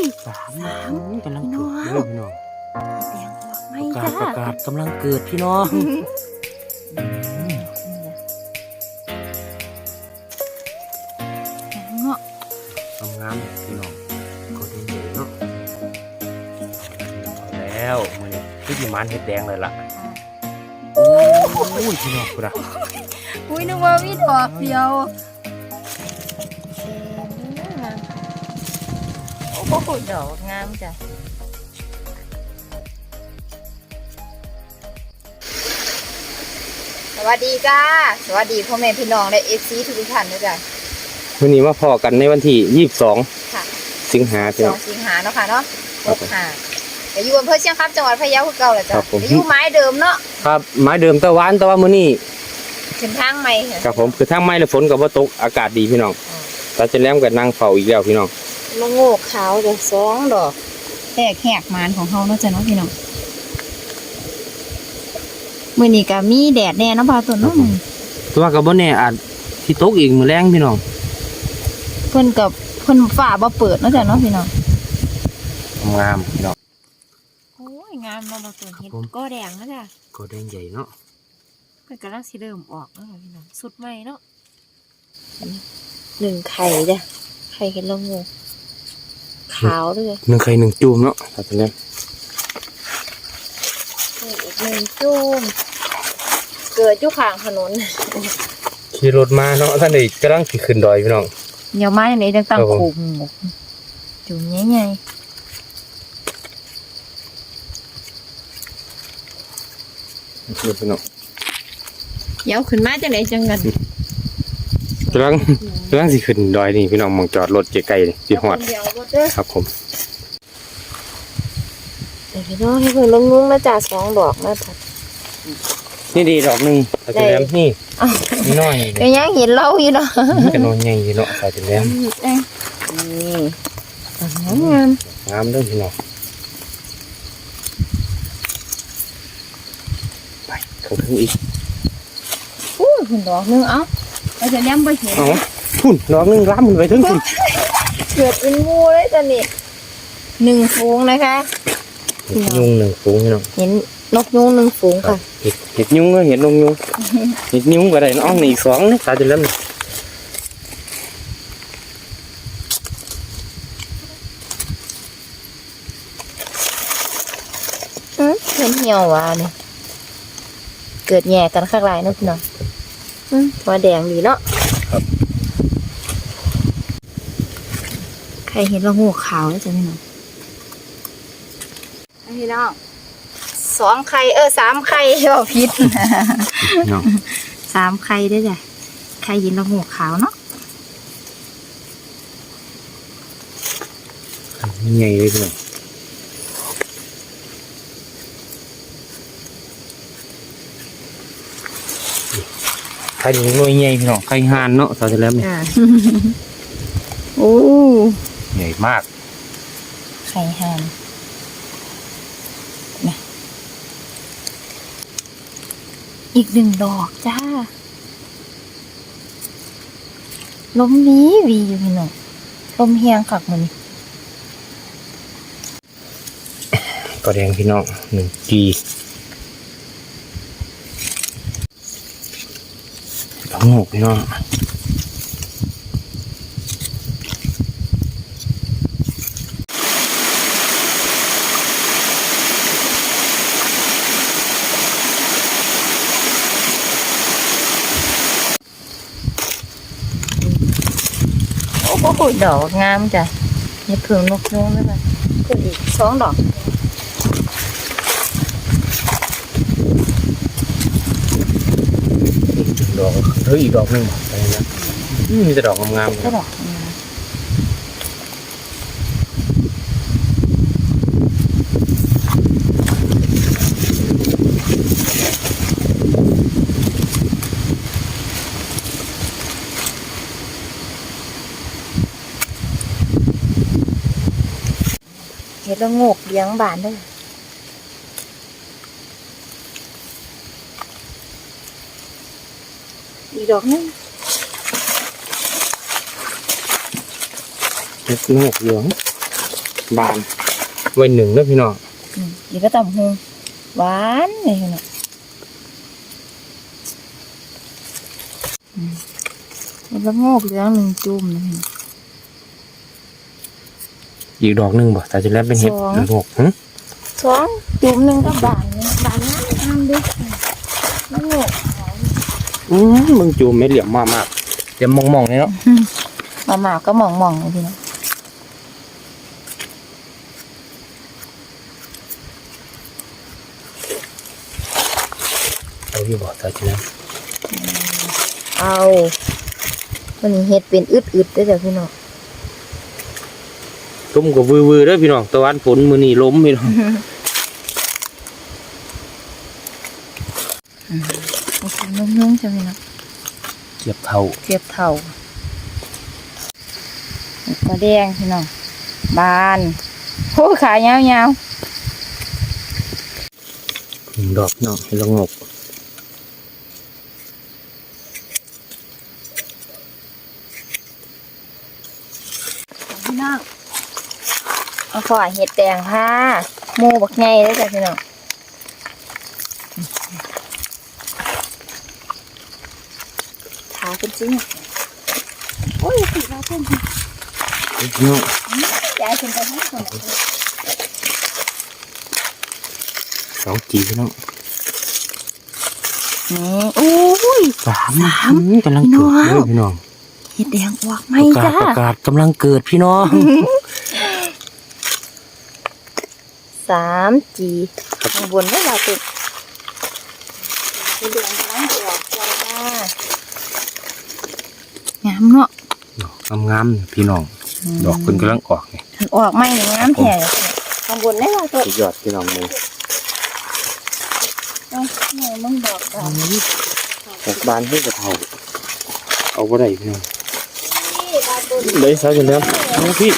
ยสามสามกำลังพี่น้เกิองดเลยพี่น้องเสียงออกไม่ประกาจ้าศประกาศกำลังเกิดพี่น้องเงาะงามๆพี่น้องก็ดีเลยเนาะเอาแล้วมือนี้พี่จิมานเห็ดแดงเลยล่ะโอ้ยพี่น้องกูนะอุ้ยนึกว่ามีดอกเดียว โอ้โหดอกงามจ้ะสวัสดีจ้าสวัสดีพ่อแม่พี่น้องและเอฟซีทุกท่านด้วยจ้ะวันนี้มาพอกันในวันที่ยี่สิบสองค่ะสิงหาพี่สน้อองงสิงหาเนาะค่ะเนาะครัหบกห้าแต่อยู่อำเภอเชียงคำจังหวัดพะเยาคือเก่าแหละครัจ้ะบผม แต่อยู่ไม้เดิมเนาะครับไม้เดิมแตะวันแต่ว่ามื้อนี้ขึ้นทางใหม่ค่ะ ครับผมคือทั้งไม้และฝนกับว่าตกอากาศดีพี่น้องตาจะแล้มกับนั่งเฝ้าอีกแล้วพี่น้อง ละโงกขาวเดี๋ยวสองดอกแหกแหกมานของเฮาเนาะจ้ะเนาะพี่น้องมื้อนี้ก็มีแดดแน่เนาะพาต้นเนาะแต่ว่ากับบ่แน่อาจที่ตกอีกมื้อแรงพี่น้องเพิ่นกับเพิ่นฝ่าบ่เปิดเนาะจ้ะเนาะพี่น้องงามพี่น้องโอ้ยงามเนาะบ่ต้นเฮ็ดครับผมก็แดงนะจ้ะก็แดงใหญ่เนาะเพิ่นกำลังสิเริ่มออกเนาะพี่น้องสุดใหม่เนาะหนึ่งไข่จ้ะไข่เห็ดละโงก ขาวด้วยหนึ่งไข่หนึ่งจูมเนาะตาจะแล้มนี่อีกหนึ่งจุ่มเกิดอยู่ข้างถนนขี่รถมาเนาะท่านนี่กำลังสิขึ้นดอยพี่น้องเดี๋ยวมาอย่างนี้จังตั้งครับผมคุมจุ่มใหญ่นี่พี่น้องๆเดี๋ยวขึ้นมาจังไหนจังกัน กำลังกำลังสิขึ้นดอยนี่พี่น้องมองจอดรถไกลๆนี่สิฮอด เดี๋ยวรถเด้อครับผม เดี๋ยวพี่น้องให้เพิ่นลงงุ้งนะจ้าสองดอกนะจ้ะ นี่ดีดอกหนึงตาจะแล้มนี่อ้าว นี่น้อยก็ยังเห็นเราอยู่เนาะนี่ก็นอนใหญ่อยู่เนาะตาจะแล้มเอ้ยนี่ดอกงามงามงามเด้อพี่น้องไปเข้าถึงอีกๆอู้ยเพิ่นดอกหนึงเอ้า เราจะเลี้ยงไปเห็นเอาพุ่นดอกหนึงล้ำมันไปถึงพุ่นเกิดเป็นงูเลยจ้ะนี่หนึ่งฟูงนะคะเห็ดยุงหนึ่งฝูงพี่น้องเห็นนกยุงหนึ่งฝูงค่ะเห็ดเห็ดยุงก็เห็ดนงยุงเห็ดยุงก็ได้น้องนี่อีกสองนี่ตาจะเล่นอืมเห็นเหี่ยวว่ะนี่เกิดแย่กันข้างไรเนาะพี่น้อง อืมว่าแดงดีเนาะใครเห็นว่างูขาวแล้วจ้ะพี่น้องพี่น้องสองไข่เออสามไข่บอกผิดน้องสามไข่ได้อจ้ะไข่เห็นว่างูขาวเนาะใหญ่เลยพี่น้องไข่หน่วยใหญ่พี่น้องไข่ห่านเนาะตาจะเล่นนี่อ่าโอ้ใหญ่มากไข่ห่านนะอีกหนึ่งดอกจ้าลมนี้วีอยู่พี่น้องลมเฮียงคักมันก็แดงพี่น้องหนึ่งจี ดอกหกพี่น้องโอ้โหดอกงามจ้ะนี่เพิ่งนกยุงเลยจ้ะเพิ่งอีกสองดอก ดอก เฮ้ยอีกดอกหนึ่งอะไรนะอืมมีแต่ดอกงามๆเลก็ดอกงามเห็ดละโงกเลี้ยงบานเด้ว อีกดอกหนึงเล็กนกเหลืองบานไว้หนึ่งเด้อพี่น้องอืมอีกก็ตำหงหวานเลยพี่น้องอืมแล้วก็โงกเหลืองหนึ่งจุ่มนะพี่น้องอีกดอกหนึงบ่ตาจะแล้วเป็นเห็ดสองหรือหกหึสองจุ่มหนึ่งก็บานหนึ่งบานน้ำน้ำดิแล้วโงก อืมมึงจูมไม่เหลี่ยมมากมากเหลี่ยมมองๆเลยเนาะมาหมาก็มองมองๆเลยพี่น้องเอาอยู่บ่ตาจะแล้วเอาวันนี้เห็ดเป็นอึดๆด้วยจ้ะพี่น้องตุ้มก็วือๆเด้อพี่น้องตะวันฝนมื้อนี้ล้มพี่น้อง โอเค นุ่มๆใช่ไหมเนาะเกียบเท่าเทียบเท่าก็แดงพี่น้องบานโอ้ขายาวหนึ่งดอกพี่น้องเห็ดละงกๆพี่น้องเอาขอเห็ดแดงผ้าหมูบักไงด้วยจ้ะพี่น้องขาเป็นจ ริงโอ้ยสีมาเพิ่มพี่น้องยายเป็นไปทั้งคนสองจีพี่น้องนี่โอ้ยสามสามอืกำลังเกิดพี่น้องเลยพี่น้องเห็ดแดงออกไหมประกาศจ้าประกาศกำลังเกิดพี่น้องสามจีข้างบนไม่ลาติดเห็ดแดงกำลังจะออกจ้า งามเนาะดอกงามๆพี่น้อง ดอกเพิ่นกำลังออกไงมันออกไหมงามแท้ข้างบนไม่ลาติดสุดยอดพี่น้องเลยเอ้าแม่มึงดอกดอกดอกบานให้กระเทาเอาบ่ได้พี่น้องนี่ลาติดเลยซะจนแล้วเอาพี่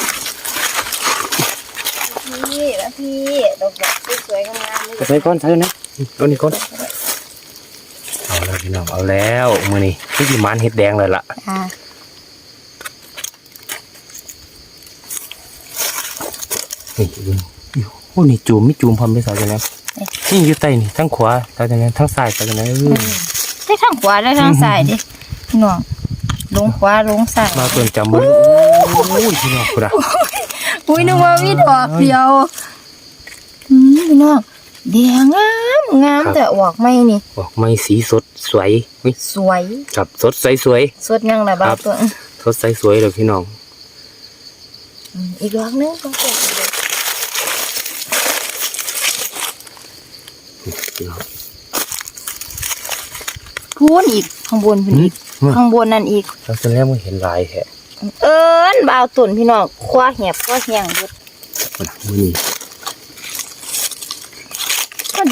พี่แล้วพี่ดอกแบบสวยๆงามๆไปใส่ก้อนใส่นะเอานี่ก้อนเอาแล้ว พี่น้องเอาแล้วมื้อนี้พี่สิมานเฮ็ดแดงเลยล่ะอ่านี่โอ้นี่จูมมีจูมพร้อมไปใส่จนแล้วนี่อยู่ใต้นี่ทั้งขวาใส่จนแล้วทั้งซ้ายใส่จนแล้วได้ทางขวาได้ทางซ้ายดิพี่น้องลงขวาลงซ้ายมาเกินจำบ่ได้โอ้ยพี่น้องพุ่นน่ะอุ้ยนึกว่ามีดอกเดียวอืมพี่น้อง แดงงามงามแต่ออกไม่นี่บอกไม่สีสดสวยอุ๊ยสวยครับสดใสสวย สดยังไงบ้าครังบตัวสดใสสวยเลยพี่น้อง อืมอีกดอกหนึงต้องเก็บเลยพี่น้องพูนอีกข้างบนเพิ่นอีกอืม ข้างบนนั่นอีก เราจนแล้วไม่เห็นลายแท้เอิ้นบ่าวตุ่นพี่น้องคว้าแหบคว้าแหงเบิดพุ่นน่ะ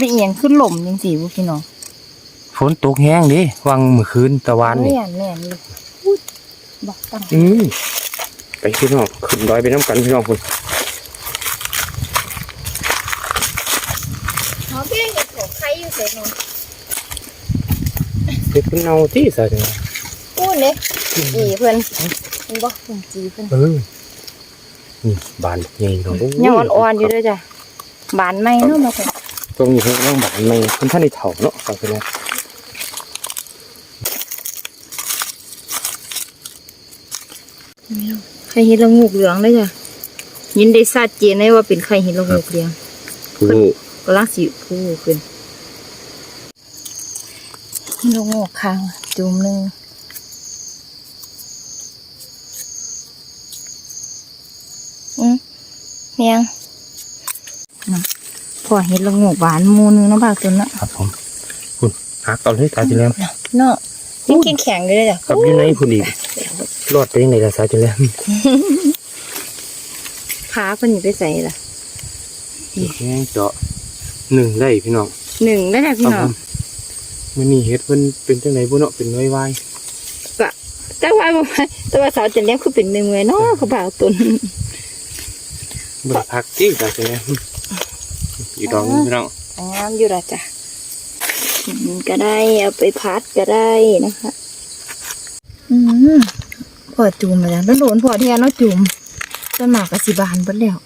มื้อนี้มันเป็นเอียงขึ้นหล่มจังซี่บ่พี่น้องฝนตกแห้งดิวังเมื่อคืนตะวันนี่แม่นแม่นเลยอุ๊ยบอกตั้งอืมไปพี่น้องขึ้นดอยไปน้ำกันพี่น้องคุณเขาเพียงเห็ดของใครอยู่เสร็จเนาะเฮ็ดเป็นเนาที่ซะจังพูดเลยจีเพิ่นเพิ่นบอกเพิ่นจีเพิ่นเออนี่บานใหญ่น้องโยังอ่อนๆอยู่เด้วยจ้ะบานไหมเนาะมาเพิ่น ตรงนี้เพิ่นกำลังบานใหม่เพิ่นท่านได้เฒ่าเนาะซะจังไข่เห็ดละงูกเหลืองเลยจ้ะยินได้ชัดเจนเลยว่าเป็นไข่เห็ดละงูกเหลืองคือกำลังสิพูขึ้นเห็ดละงูกค่ะจุ่มหนึงอืมเมียงน่ะพ อเห็ดละงูกหวานหมูนึงเนาะบากตัวเนาะครับผมคุณหักเอาเลยตาจิแล้วเนาะยังกินแข็งอยู่เลยจ้ะกับอยู่ในพุ่นอีกรอดไปยังไงล่ะซาจิแล้วขาเพิ่นนี่ไปใส่ล่ะแห้งเจาะหนึ่งได้พี่น้องหนึ่งได้แล้วพี่น้องมันนี่เฮ็ดเพิ่นเป็นจังไดบ่เนาะเป็นน้อยวายแต่ว่าบ่ว่าแต่ว่าสาวจะเลี้ยงคือเป็นหนึ่งเลยเนาะเขาบ่าวตุนบ่ได้พักจริงซาจิแล้ว อยู่ดอกนึงพี่น้องงามอยู่ละจ้ะกินก็ได้เอาไปพัดก็ได้นะคะอืมพอจุ่มแล้วแล้วโดนพอเทียนเนาะจุ่มต้นหมากกสิบานเบิดแล้ว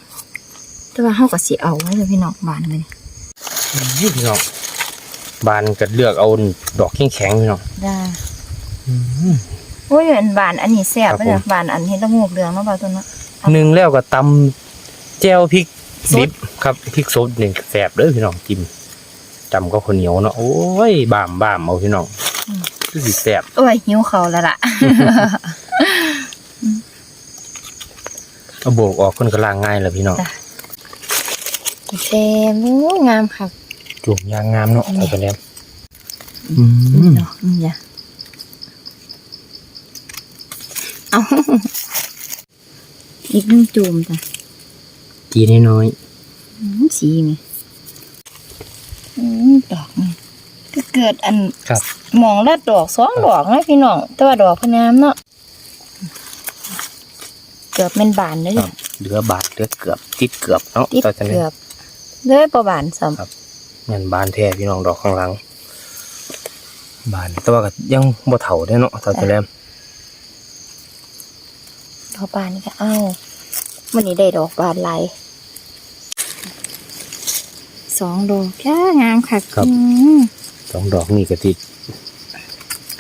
แต่ว่าเฮาก็สิเอาไว้เลยพี่น้องบานเลยนี่พี่น้องบานก็เลือกเอาดอกแข็งๆพี่น้องได้อืมโอ้ยอันบานอันนี้แซ่บครับเลยผมบานอันเห็ดละโงูกเหลืองเนาะบ่าวตัวเนาะหนึ่งแล้วก็ตำแจ่วพริก สด ดิบครับพริกสดนี่แสบเด้อพี่น้องกินจำก็ข้าวเหนียวเนาะโอ้ยบามบามเอาพี่น้องคือสิแสบโอ้ยหิวเขาวแล้วล่ะ เอาโบกออกคนก็ล้างง่ายแล้วพี่น้องจ้ะ แซ่บโอ้งามค่ะ จุ่มยางงามเนาะนี่เอาไปแล้วอืมเนาะอืมจ้ะเอาอีกหนึ่งจูมจ้ะ จีน้อยอืมสีนี่อืมดอกนี่ก็เกิดอันๆครับ หมองละดอกสองดอกนะพี่น้องแต่ว่าดอกพะนามเนาะเกือบเป็นบานเลยครับเหลือบาทเหลือเกือบติดเกือบเนาะติดต่อจากนี้เกือบเลยประบานสมครับเงินบานแท้พี่น้องดอกข้างหลัง บานแต่ว่าก็ยังบ่เฒ่าได้เนาะต่อจากแล้วพอบานนี่ก็เอาวันนี้ได้ดอกบานหลาย สองดอกแค่งามค่ะอืมสองดอกนี่ก็ติด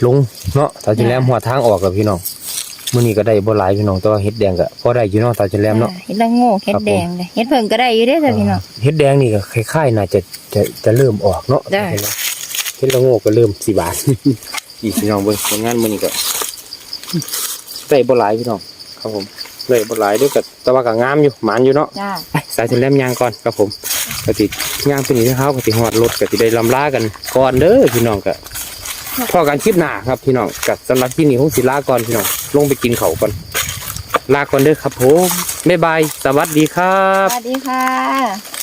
ลงเนาะต่อจากแล้วจ้ะหัวทางออกกับพี่น้องมื้อนี้ก็ได้บ่หลายพี่น้องแต่ว่าเฮ็ดแดงก็พอได้อยู่เนาะต่อจากแล้วเนาะอ่เห็ดละโง่เห็ดครับผม แดงเลยเห็ดเพิ่งก็ได้อยู่เด้อจ้ะพี่น้อง เฮ็ดแดงนี่ก็คล้ายๆน่าจะจะจะเริ่มออกเนาะได้ เฮ็ดละโงกก็เริ่มสิบาท อีพี่น้องเบิ่งผลงานมื้อนี้ก็ได้บ่หลายพี่น้องครับผมได้บ่หลายเด้วยก็แต่ว่าก็งามอยู่หมานอยู่เนาะ จ้าไปสายถึงแลมยางก่อนครับผม ก็สิย่างไปนี่เฮาก็สิฮอดรถก็สิได้ลำลากันก่อนเด้อพี่น้องกะพอกันคลิปหน้าครับพี่น้องกับสำหรับที่นี่คงสิลาก่อนพี่น้องลงไปกินเขาก่อนลาก่อนเด้อครับผมบ๊ายบายสวัสดีครัสบวัสดีค่ะ